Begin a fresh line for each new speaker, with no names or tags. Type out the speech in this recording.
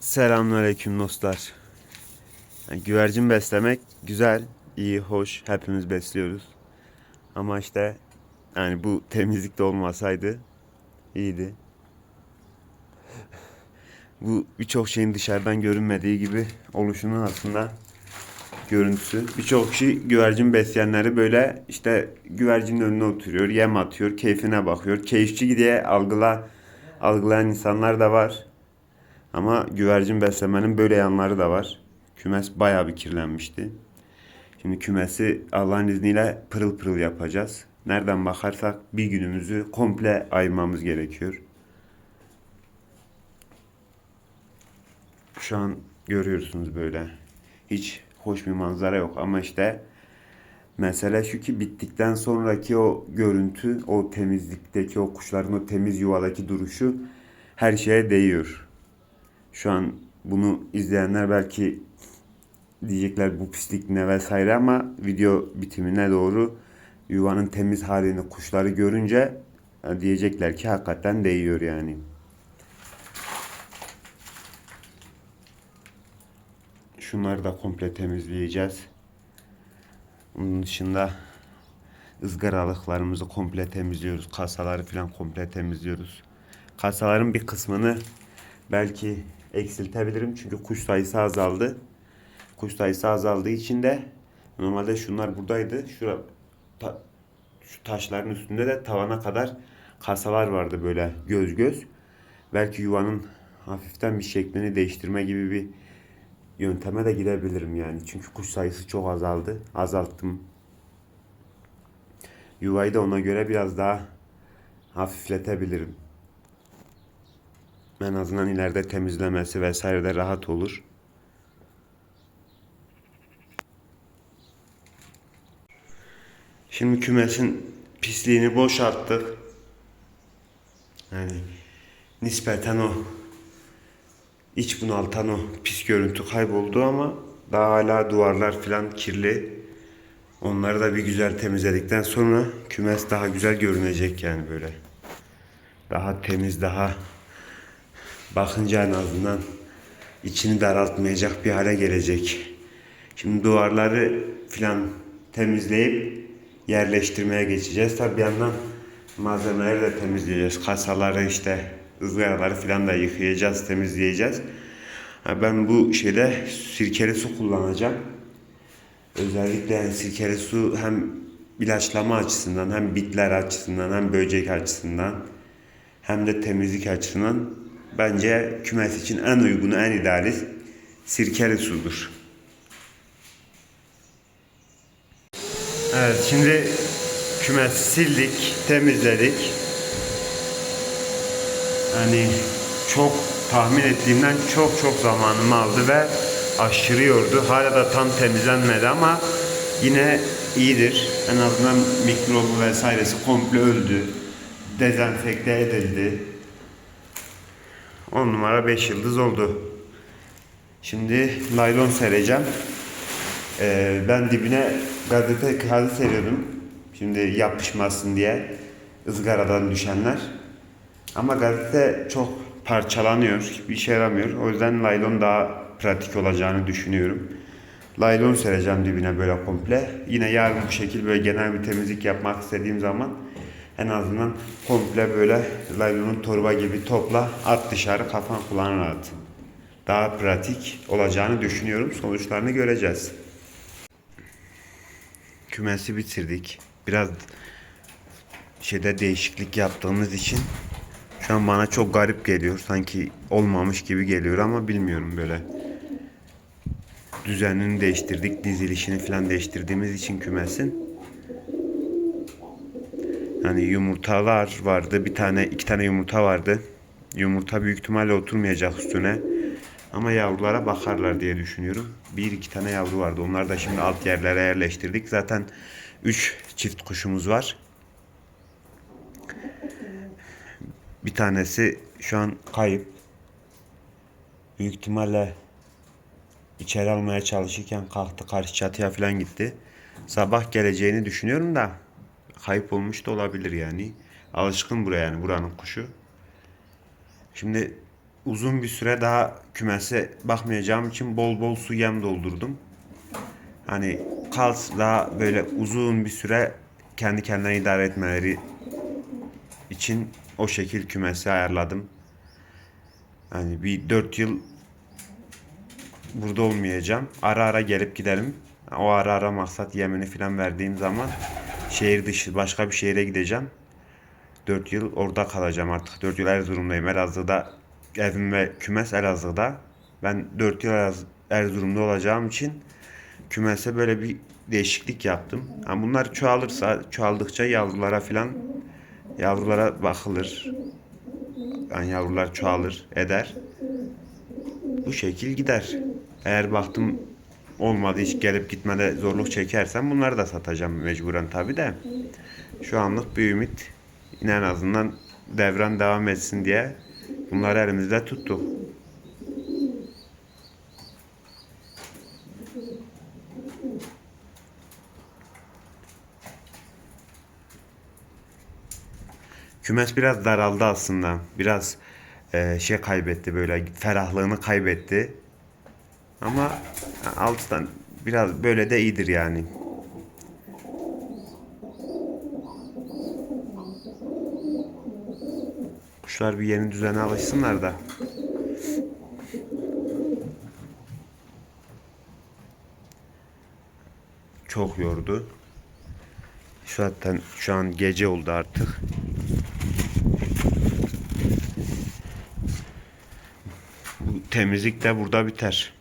Selamünaleyküm dostlar. Yani güvercin beslemek güzel, iyi, hoş. Hepimiz besliyoruz. Ama işte yani bu temizlikte olmasaydı iyiydi. Bu birçok şeyin dışarıdan görünmediği gibi oluşunun aslında görüntüsü. Birçok kişi güvercin besleyenleri böyle işte güvercinin önüne oturuyor, yem atıyor, keyfine bakıyor. Keyifçi diye algıla, algılayan insanlar da var. Ama güvercin beslemenin böyle yanları da var. Kümes bayağı bir kirlenmişti. Şimdi kümesi Allah'ın izniyle pırıl pırıl yapacağız. Nereden bakarsak bir günümüzü komple ayırmamız gerekiyor. Şu an görüyorsunuz böyle. Hiç hoş bir manzara yok ama işte mesele şu ki bittikten sonraki o görüntü, o temizlikteki o kuşların o temiz yuvadaki duruşu her şeye değiyor. Şu an bunu izleyenler belki diyecekler bu pislik ne vesaire ama video bitimine doğru yuvanın temiz halini kuşları görünce e, diyecekler ki hakikaten değiyor yani. Şunları da komple temizleyeceğiz. Onun dışında ızgaralıklarımızı komple temizliyoruz. Kasaları falan komple temizliyoruz. Kasaların bir kısmını belki eksiltebilirim çünkü kuş sayısı azaldı. Kuş sayısı azaldığı için de normalde şunlar buradaydı. Şura ta- şu taşların üstünde de tavana kadar kasalar vardı böyle göz göz. Belki yuvanın hafiften bir şeklini değiştirme gibi bir yönteme de gidebilirim yani. Çünkü kuş sayısı çok azaldı. Azalttım. Yuvayı da ona göre biraz daha hafifletebilirim. En azından ileride temizlemesi vesaire de rahat olur. Şimdi kümesin pisliğini boşalttık. Yani nispeten o iç bunaltan o pis görüntü kayboldu ama daha hala duvarlar falan kirli. Onları da bir güzel temizledikten sonra kümes daha güzel görünecek yani böyle. Daha temiz, daha bakınca en azından içini daraltmayacak bir hale gelecek. Şimdi duvarları filan temizleyip yerleştirmeye geçeceğiz. Tabi bir yandan malzemeleri de temizleyeceğiz. Kasaları işte ızgaraları filan da yıkayacağız, temizleyeceğiz. Ben bu şeyde sirkeli su kullanacağım. Özellikle yani sirkeli su hem ilaçlama açısından hem bitler açısından hem böcek açısından hem de temizlik açısından bence kümes için en uygunu, en ideali sirkeli sudur. Evet, şimdi kümesi sildik, temizledik. Yani çok tahmin ettiğimden çok çok zamanımı aldı ve aşırı yordu. Hala da tam temizlenmedi ama yine iyidir. En azından mikrobu vesairesi komple öldü. Dezenfekte edildi. 10 numara 5 yıldız oldu. Şimdi naylon sereceğim. Ee, ben dibine gazete kağıdı seriyordum. Şimdi yapışmasın diye ızgaradan düşenler. Ama gazete çok parçalanıyor, hiçbir işe yaramıyor. O yüzden laylon daha pratik olacağını düşünüyorum. Laylon sereceğim dibine böyle komple. Yine yarın bu şekilde böyle genel bir temizlik yapmak istediğim zaman en azından komple böyle laylonun torba gibi topla at dışarı kafan kulağına at. Daha pratik olacağını düşünüyorum. Sonuçlarını göreceğiz. Kümesi bitirdik. Biraz şeyde değişiklik yaptığımız için şu an bana çok garip geliyor. Sanki olmamış gibi geliyor ama bilmiyorum böyle. Düzenini değiştirdik, dizilişini falan değiştirdiğimiz için kümesin. Yani yumurtalar vardı. Bir tane, iki tane yumurta vardı. Yumurta büyük ihtimalle oturmayacak üstüne. Ama yavrulara bakarlar diye düşünüyorum. Bir iki tane yavru vardı. Onları da şimdi alt yerlere yerleştirdik. Zaten üç çift kuşumuz var. Bir tanesi şu an kayıp. Büyük ihtimalle içeri almaya çalışırken kalktı karşı çatıya falan gitti. Sabah geleceğini düşünüyorum da kayıp olmuş da olabilir yani. Alışkın buraya yani buranın kuşu. Şimdi uzun bir süre daha kümese bakmayacağım için bol bol su yem doldurdum. Hani kals daha böyle uzun bir süre kendi kendine idare etmeleri için o şekil kümesi ayarladım. Hani bir 4 yıl burada olmayacağım. Ara ara gelip gidelim. O ara ara maksat yemini falan verdiğim zaman şehir dışı başka bir şehre gideceğim. 4 yıl orada kalacağım artık. 4 yıl Erzurum'dayım. Elazığ'da evim ve kümes Elazığ'da. Ben 4 yıl Erzurum'da olacağım için kümese böyle bir değişiklik yaptım. Yani bunlar çoğalırsa, çoğaldıkça yavrulara filan yavrulara bakılır. Yani yavrular çoğalır, eder. Bu şekil gider. Eğer baktım olmadı hiç gelip gitmede zorluk çekersem bunları da satacağım mecburen tabi de. Şu anlık bir ümit. En azından devran devam etsin diye bunları elimizde tuttuk. Kümes biraz daraldı aslında. Biraz e, şey kaybetti böyle ferahlığını kaybetti. Ama alttan biraz böyle de iyidir yani. Kuşlar bir yeni düzene alışsınlar da. Çok yordu. Zaten şu an gece oldu artık. Bu temizlik de burada biter.